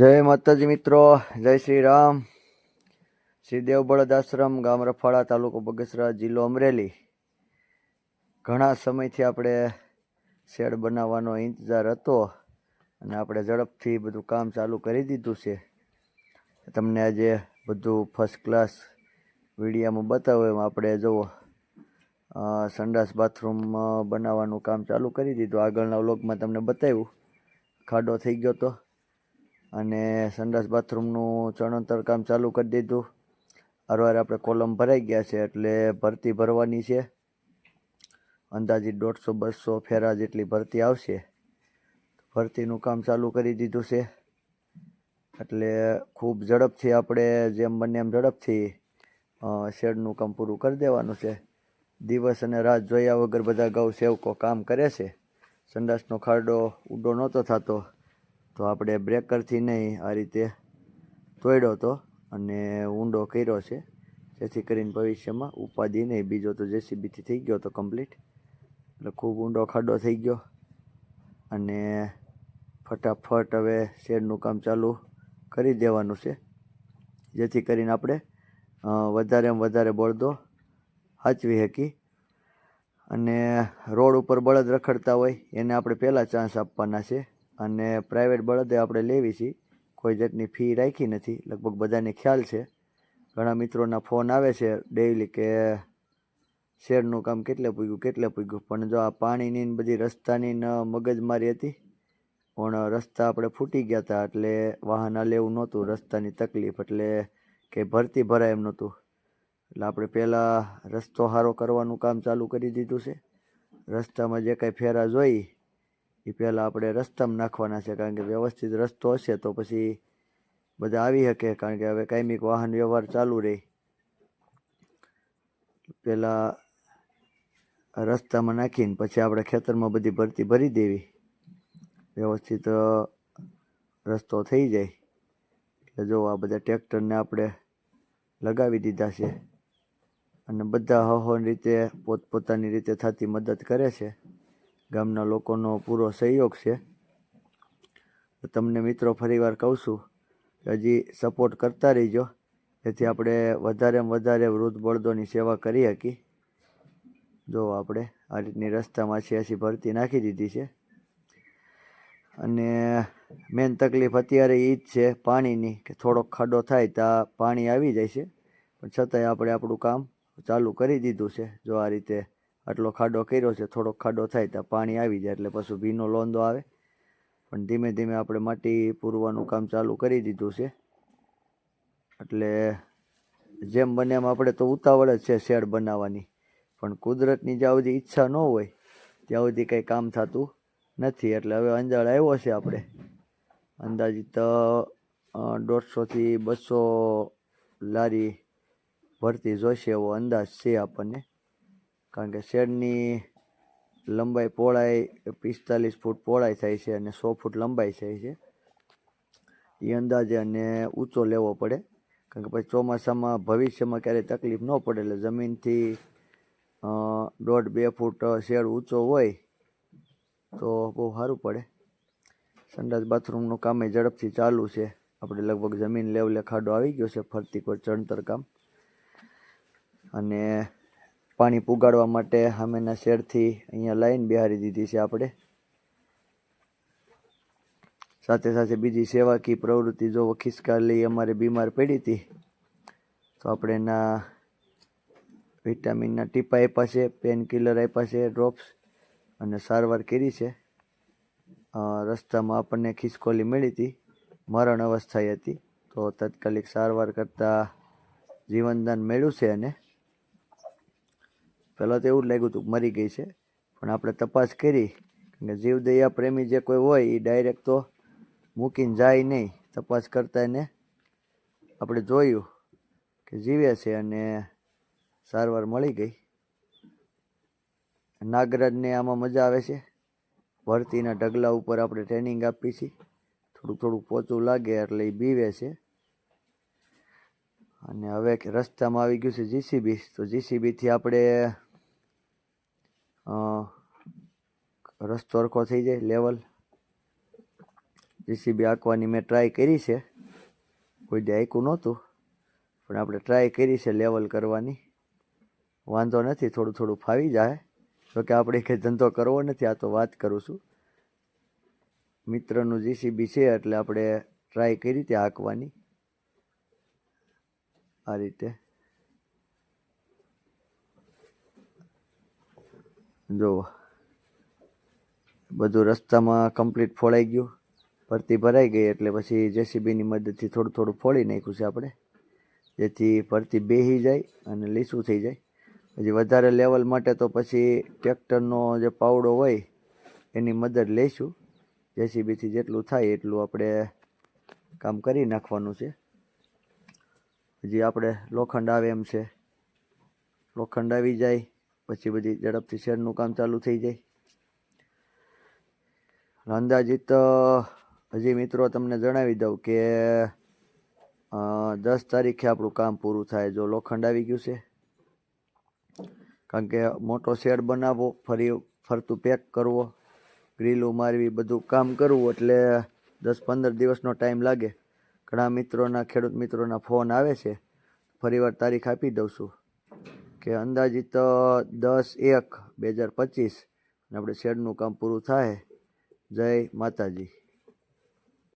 જય માતાજી મિત્રો, જય શ્રી રામ. શ્રી દેવ બળદ આશ્રમ ગામ રફાળા તાલુકો બગસરા જિલ્લો અમરેલી. ઘણા સમયથી આપણે શેડ બનાવવાનો ઇંતજાર હતો અને આપણે ઝડપથી બધું કામ ચાલુ કરી દીધું છે. તમને આજે બધું ફર્સ્ટ ક્લાસ વિડીયામાં બતાવ્યું એમાં આપણે જુઓ સંડાસ બાથરૂમ બનાવવાનું કામ ચાલુ કરી દીધું. આગળના વ્લોગમાં તમને બતાવ્યું. ખાડો થઈ ગયો તો. અને સંડાસ બાથરૂમનું ચણતર કામ ચાલુ કરી દીધું. હરવાર આપણે કોલમ ભરાઈ ગયા છે એટલે ભરતી ભરવાની છે. અંદાજિત દોઢસો, બસો ફેરા જેટલી ભરતી આવશે. ભરતીનું કામ ચાલુ કરી દીધું છે. એટલે ખૂબ ઝડપથી આપણે જેમ બને એમ ઝડપથી શેડનું કામ પૂરું કરી દેવાનું છે. દિવસ અને રાત જોયા વગર બધા ગૌ સેવકો કામ કરે છે. સંડાસનો ખાડો ઊંડો નહોતો થતો. તો આપણે બ્રેકરથી નહીં આ રીતે તોડ્યો હતો અને ઊંડો કર્યો છે. જેથી કરીને ભવિષ્યમાં ઉપાધિ નહીં. બીજો તો જેસીબીથી થઈ ગયો તો કમ્પ્લીટ એટલે ખૂબ ઊંડો ખાડો થઈ ગયો. અને ફટાફટ હવે શેડનું કામ ચાલુ કરી દેવાનું છે. જેથી કરીને આપણે વધારે વધારે બળદો સાચવી શકી અને રોડ ઉપર બળદ રખડતા હોય એને આપણે પહેલાં ચાન્સ આપવાના છે. અને પ્રાઇવેટ બળદે આપણે લેવી છીએ કોઈ જાતની ફી રાખી નથી. લગભગ બધાને ખ્યાલ છે. ઘણા મિત્રોના ફોન આવે છે ડેઈલી કે શેરનું કામ કેટલે પૂગ્યું કેટલે પૂગ્યું. પણ જો આ પાણીની ને બધી રસ્તાની ન મગજમારી હતી, પણ રસ્તા આપણે ફૂટી ગયા હતા એટલે વાહન લેવું નહોતું, રસ્તાની તકલીફ એટલે કે ભરતી ભરાય એમ નહોતું. એટલે આપણે પહેલાં રસ્તો સારો કરવાનું કામ ચાલુ કરી દીધું છે. રસ્તામાં જે કાંઈ ફેરા જોઈ એ પહેલાં આપણે રસ્તામાં નાખવાના છે, કારણ કે વ્યવસ્થિત રસ્તો હશે તો પછી બધા આવી શકે, કારણ કે હવે કાયમિક વાહન વ્યવહાર ચાલુ રહે પહેલાં રસ્તામાં નાખીને પછી આપણે ખેતરમાં બધી ભરતી ભરી દેવી. વ્યવસ્થિત રસ્તો થઈ જાય. એટલે જો આ બધા ટ્રેક્ટરને આપણે લગાવી દીધા છે. અને બધા હહોની રીતે, પોતપોતાની રીતે થતી મદદ કરે છે. ગામના લોકોનો પૂરો સહયોગ છે. તમને મિત્રો ફરીવાર કહું છું કે હજી સપોર્ટ કરતા રહીજો. જેથી આપણે વધારેમાં વધારે વૃદ્ધ બળદોની સેવા કરી શકી જો આપણે આ રીતની રસ્તામાં છ્યાસી ભરતી નાખી દીધી છે. અને મેન તકલીફ અત્યારે એ જ છે પાણીની, કે થોડોક ખાડો થાય ત્યાં પાણી આવી જાય છે. પણ છતાંય આપણે આપણું કામ ચાલુ કરી દીધું છે. જો આ રીતે આટલો ખાડો કર્યો છે, થોડોક ખાડો થાય ત્યાં પાણી આવી જાય એટલે પછી ભીનો લોંદો આવે. પણ ધીમે ધીમે આપણે માટી પૂરવાનું કામ ચાલુ કરી દીધું છે. એટલે જેમ બને એમ આપણે તો ઉતાવળ જ છે શેડ બનાવવાની. પણ કુદરતની જ્યાં સુધી ઈચ્છા ન હોય, ત્યાં સુધી કંઈ કામ થતું નથી. એટલે હવે અંજાળ આવ્યો છે આપણે. અંદાજિત દોઢસોથી બસો લારી ભરતી જોઈશે એવો અંદાજ છે આપણને. કારણ કે શેડની લંબાઈ પહોળાઈ પિસ્તાલીસ ફૂટ પહોળાઈ થાય છે અને સો ફૂટ લંબાઈ થાય છે. એ અંદાજે અને ઊંચો લેવો પડે. કારણ કે પછી ચોમાસામાં ભવિષ્યમાં ક્યારેય તકલીફ ન પડે એટલે જમીનથી દોઢ બે ફૂટ શેડ ઊંચો હોય તો બહુ સારું પડે. સંડાસ બાથરૂમનું કામ એ ઝડપથી ચાલુ છે. આપણે લગભગ જમીન લેવલે ખાડો આવી ગયો છે ફરતી કોઈ ચણતર કામ. અને પાણી પુગાડવા માટે સામેના શેડથી અહીંયા લાઈન બિહારી દીધી છે આપણે. સાથે સાથે બીજી સેવાકી પ્રવૃત્તિ જો ખિસકાલી અમારે બીમાર પડી હતી, તો આપણે એના વિટામિનના ટીપા આપ્યા છે પેનકિલર આપ્યા છે ડ્રોપ્સ અને સારવાર કરી છે. રસ્તામાં આપણને ખિસકોલી મળી હતી, મરણ અવસ્થાએ હતી, તો તાત્કાલિક સારવાર કરતાં જીવનદાન મેળવ્યું છે અને પહેલાં તો એવું જ લાગ્યું હતું મરી ગઈ છે. પણ આપણે તપાસ કરી કે જીવદયા પ્રેમી જે કોઈ હોય એ ડાયરેક્ટ તો મૂકીને જાય નહીં. તપાસ કરતા એને આપણે જોયું કે જીવે છે અને સારવાર મળી ગઈ. નાગરાજને આમાં મજા આવે છે. ભરતીના ઢગલા ઉપર આપણે ટ્રેનિંગ આપી છીએ થોડુંક થોડુંક પોચું લાગે એટલે એ બીવે છે. અને હવે રસ્તામાં આવી ગયું છે જીસીબી તો જીસીબીથી આપણે રસ્તો સરખો થઈ જાય લેવલ જેસીબી આંકવાની મેં ટ્રાય કરી છે. કોઈ દે આંક્યું નહોતું, પણ આપણે ટ્રાય કરી છે લેવલ કરવાની. વાંધો નથી, થોડું થોડું ફાવી જાય. તો કે આપણે કંઈ ધંધો કરવો નથી, આ તો વાત કરું છું. મિત્રનું જીસીબી છે એટલે આપણે ટ્રાય કરી હતી હાંકવાની આ રીતે. જુઓ બધું રસ્તામાં કમ્પ્લીટ ફોળાઈ ગયું. ભરતી ભરાઈ ગઈ એટલે પછી જેસીબીની મદદથી થોડું થોડું ફોડી નાખ્યું છે આપણે. જેથી ભરતી બેહી જાય અને લીસું થઈ જાય. પછી વધારે લેવલ માટે તો પછી ટ્રેક્ટરનો જે પાવડો હોય, એની મદદ લઈશું. જેસીબીથી જેટલું થાય એટલું આપણે કામ કરી નાખવાનું છે. હજી આપણે લોખંડ આવે એમ છે. લોખંડ આવી જાય. પછી બધી ઝડપથી શેડનું કામ ચાલુ થઈ જાય. અંદાજિત હજી મિત્રો તમને જણાવી દઉં કે દસ તારીખે આપણું કામ પૂરું થાય જો લોખંડ આવી ગયું છે. કારણ કે મોટો શેડ બનાવવો, ફરી ફરતું પેક કરવો, ગ્રીલું મારવી, બધું કામ કરવું એટલે દસ પંદર દિવસનો ટાઈમ લાગે. ઘણા મિત્રોના, ખેડૂત મિત્રોના ફોન આવે છે. ફરીવાર તારીખ આપી દઉં છું. કે અંદાજિત દસ એક બે હજાર પચીસ. આપણે શેડનું કામ પૂરું થાય. જય માતાજી.